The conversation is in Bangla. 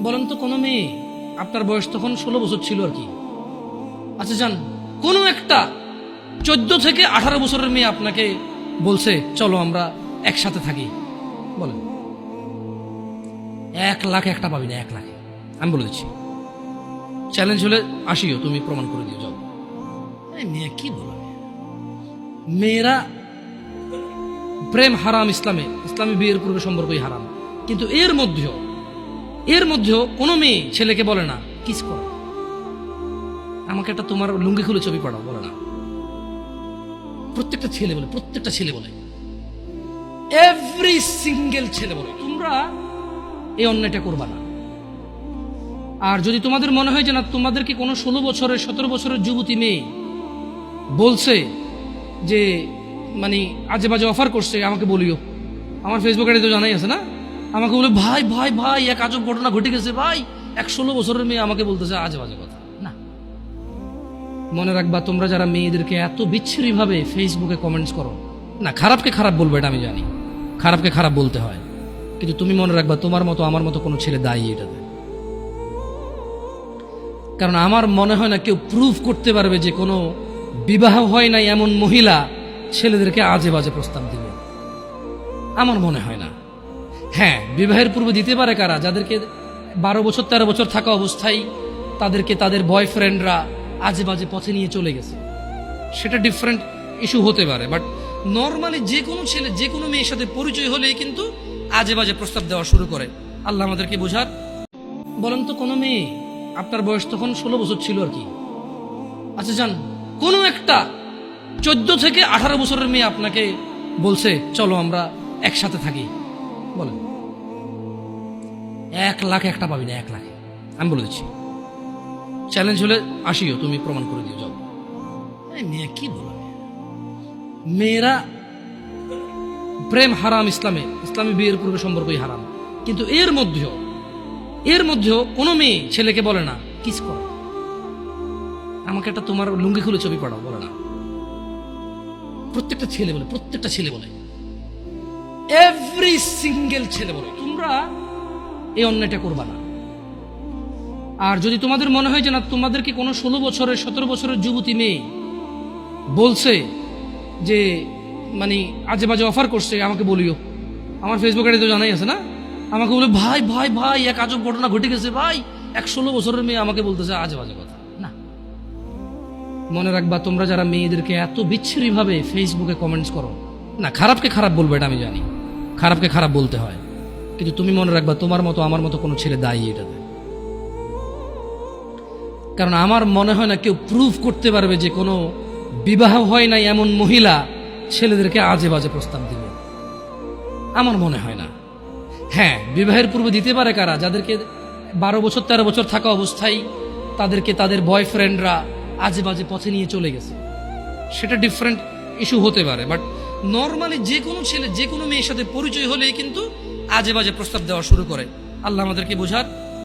বলেন তো, কোনো মেয়ে? আপনার বয়স তখন ষোলো বছর ছিল আর কি। আচ্ছা যান। কোনো একটা চোদ্দ থেকে আঠারো বছরের মেয়ে আপনাকে বলছে, চলো আমরা একসাথে থাকি। বলেন। এক লাখ একটা পাবি না, এক লাখে। আমি বলে দিচ্ছি। চ্যালেঞ্জ হলে আসিও, তুমি প্রমাণ করে দিও যাও। মেয়ে, কি বলো? মেয়েরা প্রেম হারাম ইসলামে। ইসলামী বিয়ের পূর্বে সম্পর্কই হারাম। কিন্তু এর মধ্যেও এর মধ্যেও কোনো মেয়ে ছেলেকে বলে না, কিস কর। আমাকে একটা তোমার লুঙ্গি খুলে ছবি পাঠাও, বলে না। প্রত্যেকটা ছেলে বলে, প্রত্যেকটা ছেলে বলে। এভরি সিঙ্গেল ছেলে বলে, তোমরা এই অন্যায়টা করবা না। আর যদি তোমাদের মনে হয় যে না তোমাদেরকে কোনো ষোলো বছরের, সতেরো বছরের যুবতী মেয়ে বলছে যে মানে আজে বাজে অফার করছে, আমাকে বলিও। আমার ফেসবুকে তো জানাই আছে না? আমাকে বলে, ভাই ভাই ভাই, এক আজব ঘটনা ঘটে গেছে, ভাই। এক ষোলো বছরের মেয়ে আমাকে বলতেছে, আজে বাজে কথা। না। মনে রাখবা, তোমরা যারা মেয়েদেরকে এত বিচ্ছিরি ভাবে ফেসবুকে কমেন্টস করো, না, খারাপকে খারাপ বলব, এটা আমি জানি। খারাপকে খারাপ বলতে হয়। কিন্তু তুমি মনে রাখবা, তোমার মতো, আমার মতো কোনো ছেলে দায়ী এটাতে। কারণ আমার মনে হয় না কেউ প্রুফ করতে পারবে যে কোনো বিবাহ হয় নাই এমন মহিলা ছেলেদেরকে আজে বাজে প্রস্তাব দিবে। আমার মনে হয় না। হ্যাঁ বিবাহের পূর্বে দিতে পারে কারা? যাদেরকে বারো বছর, তেরো বছর থাকা অবস্থায় তাদেরকে তাদের বয়ফ্রেন্ডরা আজে বাজে পথে নিয়ে চলে গেছে। সেটা ডিফারেন্ট ইস্যু হতে পারে বাট নর্মালি যে কোনো ছেলে, যে কোনো মেয়ের সাথে পরিচয় হলেই কিন্তু আজে বাজে প্রস্তাব দেওয়া শুরু করে। আল্লাহ আমাদেরকে বোঝার বলেন তো, কোনো মেয়ে আপনার বয়স তখন ষোলো বছর ছিল আর কি? আচ্ছা যান কোনো একটা চোদ্দ থেকে আঠারো বছরের মেয়ে আপনাকে বলছে, চলো আমরা একসাথে থাকি। বলেন। এক লাখ একটা পাবি না, এক লাখে। আমি বলে দিচ্ছি। চ্যালেঞ্জ হলে আসিও, তুমি প্রমাণ করে দিও, যাও। মেয়ে, কি বলো? মেয়েরা প্রেম হারাম ইসলামে। ইসলামী বিয়ের পূর্বে সম্পর্কই হারাম। কিন্তু এর মধ্যেও এর মধ্যেও কোনো মেয়ে ছেলেকে বলে না কিস করো। আমাকে একটা তোমার লুঙ্গি খুলে ছবি পাঠাও, বলে না। প্রত্যেকটা ছেলে বলে, প্রত্যেকটা ছেলে বলে। এভরি সিঙ্গেল ছেলে বলে, তোমরা এই অন্যায়টা করবা না। আর যদি তোমাদের মনে হয় যে না তোমাদেরকে কোনো ষোলো বছরের, সতেরো বছরের যুবতী মেয়ে বলছে যে মানে আজে বাজে অফার করছে, আমাকে বলিও। আমার ফেসবুকে তো জানাই আছে না? আমাকে বলে, ভাই ভাই ভাই, এক আজব ঘটনা ঘটে গেছে, ভাই। এক ষোলো বছরের মেয়ে আমাকে বলতেছে আজে বাজে কথা। না। মনে রাখবা, তোমরা যারা মেয়েদেরকে এত বিচ্ছিরি ভাবে ফেসবুকে কমেন্টস করো, না, খারাপকে খারাপ বলব, এটা আমি জানি। খারাপকে খারাপ বলতে হয়। কিন্তু তুমি মনে রাখবা, তোমার মতো, আমার মতো কোনো ছেলে দায়ী এটাতে কারণ আমার মনে হয় না কেউ প্রুফ করতে পারবে যে কোনো বিবাহ হয় নাই এমন মহিলা ছেলেদেরকে আজে বাজে প্রস্তাব দিবে। আমার মনে হয় না। হ্যাঁ বিবাহের পূর্বে দিতে পারে কারা? যাদেরকে বারো বছর, তেরো বছর থাকা অবস্থায় তাদেরকে তাদের বয়ফ্রেন্ডরা আজে বাজে পথে নিয়ে চলে গেছে। সেটা ডিফারেন্ট ইস্যু হতে পারে বাট নর্মালি যে কোনো ছেলে, যে কোনো মেয়ের সাথে পরিচয় হলেই কিন্তু আজে বাজে প্রস্তাব দেওয়া শুরু করে। আল্লাহ আমাদেরকে বোঝার